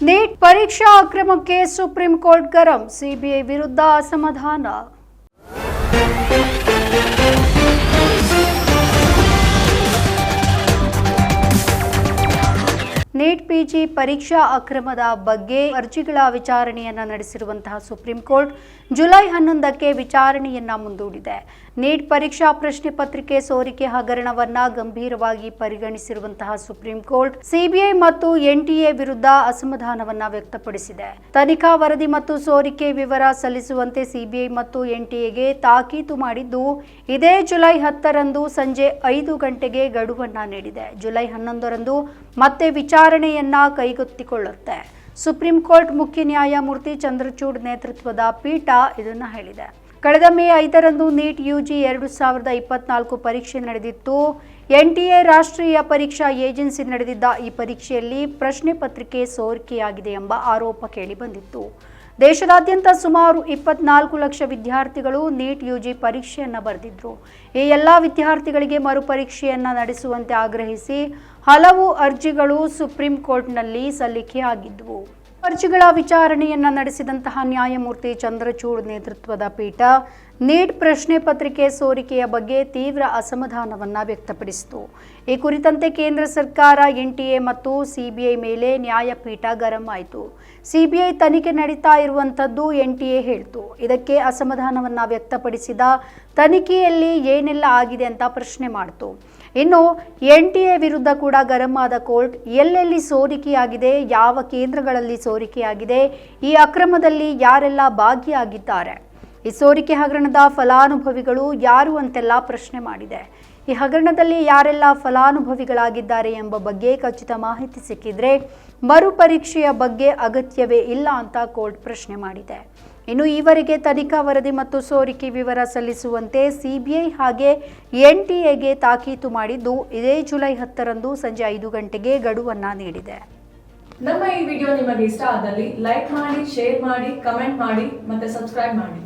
Neat ಪರೀಕ್ಷಾ ಅಕ್ರಮಕ್ಕೆ supreme court ಗರಂ ಸಿಬಿಐ ವಿರುದ್ಧ ಅಸಮಾಧಾನ ನೀಟ್ ಪಿಜಿ ಪರೀಕ್ಷಾ ಅಕ್ರಮದ ಬಗ್ಗೆ ಅರ್ಜಿಗಳ ವಿಚಾರಣೆಯನ್ನ ನಡೆಸಿರುವಂತಹ ಸುಪ್ರೀಂ ಕೋರ್ಟ್ ಜುಲೈ ಹನ್ನೊಂದಕ್ಕೆ ವಿಚಾರಣೆಯನ್ನ ಮುಂದೂಡಿದೆ. ನೀಟ್ ಪರೀಕ್ಷಾ ಪ್ರಶ್ನೆ ಪತ್ರಿಕೆ ಸೋರಿಕೆ ಹಗರಣವನ್ನ ಗಂಭೀರವಾಗಿ ಪರಿಗಣಿಸಿರುವಂತಹ ಸುಪ್ರೀಂ ಕೋರ್ಟ್ ಸಿಬಿಐ ಮತ್ತು ಎನ್ಟಿಎ ವಿರುದ್ಧ ಅಸಮಾಧಾನವನ್ನ ವ್ಯಕ್ತಪಡಿಸಿದೆ. ತನಿಖಾ ವರದಿ ಮತ್ತು ಸೋರಿಕೆ ವಿವರ ಸಲ್ಲಿಸುವಂತೆ ಸಿಬಿಐ ಮತ್ತು ಎನ್ಟಿಎಗೆ ತಾಕೀತು ಮಾಡಿದ್ದು ಇದೇ ಜುಲೈ ಹತ್ತರಂದು ಸಂಜೆ ಐದು ಗಂಟೆಗೆ ಗಡುವನ್ನ ನೀಡಿದೆ. ಜುಲೈ ಹನ್ನೊಂದರಂದು ಮತ್ತೆ ವಿಚಾರಣೆಯನ್ನ ಕೈಗೊತ್ತಿಕೊಳ್ಳುತ್ತೆ. ಸುಪ್ರೀಂ ಕೋರ್ಟ್ ಮುಖ್ಯ ನ್ಯಾಯಮೂರ್ತಿ ಚಂದ್ರಚೂಡ್ ನೇತೃತ್ವದ ಪೀಠ ಇದನ್ನು ಹೇಳಿದೆ. ಕಳೆದ ಮೇ ಐದರಂದು ನೀಟ್ ಯುಜಿ ಎರಡು ಸಾವಿರದ ಇಪ್ಪತ್ನಾಲ್ಕು ಪರೀಕ್ಷೆ ನಡೆದಿತ್ತು. ಎನ್ ಟಿ ಎ ರಾಷ್ಟ್ರೀಯ ಪರೀಕ್ಷಾ ಏಜೆನ್ಸಿ ನಡೆದಿದ್ದ ಈ ಪರೀಕ್ಷೆಯಲ್ಲಿ ಪ್ರಶ್ನೆ ಪತ್ರಿಕೆ ಸೋರಿಕೆಯಾಗಿದೆ ಎಂಬ ಆರೋಪ ಕೇಳಿಬಂದಿತ್ತು ದೇಶದಾದ್ಯಂತ ಸುಮಾರು ಇಪ್ಪತ್ನಾಲ್ಕು ಲಕ್ಷ ವಿದ್ಯಾರ್ಥಿಗಳು ನೀಟ್ ಯುಜಿ ಪರೀಕ್ಷೆಯನ್ನು ಬರೆದಿದ್ರು. ಈ ಎಲ್ಲ ವಿದ್ಯಾರ್ಥಿಗಳಿಗೆ ಮರುಪರೀಕ್ಷೆಯನ್ನು ನಡೆಸುವಂತೆ ಆಗ್ರಹಿಸಿ ಹಲವು ಅರ್ಜಿಗಳು ಸುಪ್ರೀಂ ಕೋರ್ಟ್ನಲ್ಲಿ ಸಲ್ಲಿಕೆಯಾಗಿದ್ವು ಅರ್ಜಿಗಳ ವಿಚಾರಣೆಯನ್ನ ನಡೆಸಿದಂತಹ ನ್ಯಾಯಮೂರ್ತಿ ಚಂದ್ರಚೂಡ್ ನೇತೃತ್ವದ ಪೀಠ ನೀಟ್ ಪ್ರಶ್ನೆ ಪತ್ರಿಕೆ ಸೋರಿಕೆಯ ಬಗ್ಗೆ ತೀವ್ರ ಅಸಮಾಧಾನವನ್ನು ವ್ಯಕ್ತಪಡಿಸಿತು. ಈ ಕುರಿತಂತೆ ಕೇಂದ್ರ ಸರ್ಕಾರ ಎನ್ಟಿಎ ಮತ್ತು ಸಿಬಿಐ ಮೇಲೆ ನ್ಯಾಯಪೀಠ ಗರಂ ಆಯಿತು. ಸಿಬಿಐ ತನಿಖೆ ನಡೀತಾ ಇರುವಂಥದ್ದು ಎನ್ಟಿಎ ಹೇಳ್ತು. ಇದಕ್ಕೆ ಅಸಮಾಧಾನವನ್ನು ವ್ಯಕ್ತಪಡಿಸಿದ ತನಿಖೆಯಲ್ಲಿ ಏನೆಲ್ಲ ಆಗಿದೆ ಅಂತ ಪ್ರಶ್ನೆ ಮಾಡ್ತು. ಇನ್ನು ಎನ್ ಟಿ ಎ ವಿರುದ್ಧ ಕೂಡ ಗರಂ ಆದ ಕೋರ್ಟ್ ಎಲ್ಲೆಲ್ಲಿ ಸೋರಿಕೆಯಾಗಿದೆ, ಯಾವ ಕೇಂದ್ರಗಳಲ್ಲಿ ಸೋರಿಕೆಯಾಗಿದೆ, ಈ ಅಕ್ರಮದಲ್ಲಿ ಯಾರೆಲ್ಲ ಭಾಗಿಯಾಗಿದ್ದಾರೆ? ಈ ಸೋರಿಕೆ ಹಗರಣದ ಫಲಾನುಭವಿಗಳು ಯಾರು ಅಂತೆಲ್ಲ ಪ್ರಶ್ನೆ ಮಾಡಿದೆ. ಈ ಹಗರಣದಲ್ಲಿ ಯಾರೆಲ್ಲ ಫಲಾನುಭವಿಗಳಾಗಿದ್ದಾರೆ ಎಂಬ ಬಗ್ಗೆ ಖಚಿತ ಮಾಹಿತಿ ಸಿಕ್ಕಿದ್ರೆ ಮರುಪರೀಕ್ಷೆಯ ಬಗ್ಗೆ ಅಗತ್ಯವೇ ಇಲ್ಲ ಅಂತ ಕೋರ್ಟ್ ಪ್ರಶ್ನೆ ಮಾಡಿದೆ. ಇನ್ನು ಈವರೆಗೆ ತನಿಖಾ ವರದಿ ಮತ್ತು ಸೋರಿಕೆ ವಿವರ ಸಲ್ಲಿಸುವಂತೆ ಸಿಬಿಐ ಹಾಗೆ ಎನ್ ಟಿ ಎಗೆ ತಾಕೀತು ಮಾಡಿದ್ದು ಇದೇ ಜುಲೈ ಹತ್ತರಂದು ಸಂಜೆ ಐದು ಗಂಟೆಗೆ ಗಡುವನ್ನ ನೀಡಿದೆ. ನಮ್ಮ ಈ ವಿಡಿಯೋ ನಿಮಗೆ ಇಷ್ಟ ಆದಲ್ಲಿ ಲೈಕ್ ಮಾಡಿ, ಶೇರ್ ಮಾಡಿ, ಕಮೆಂಟ್ ಮಾಡಿ ಮತ್ತೆ ಸಬ್ಸ್ಕ್ರೈಬ್ ಮಾಡಿ.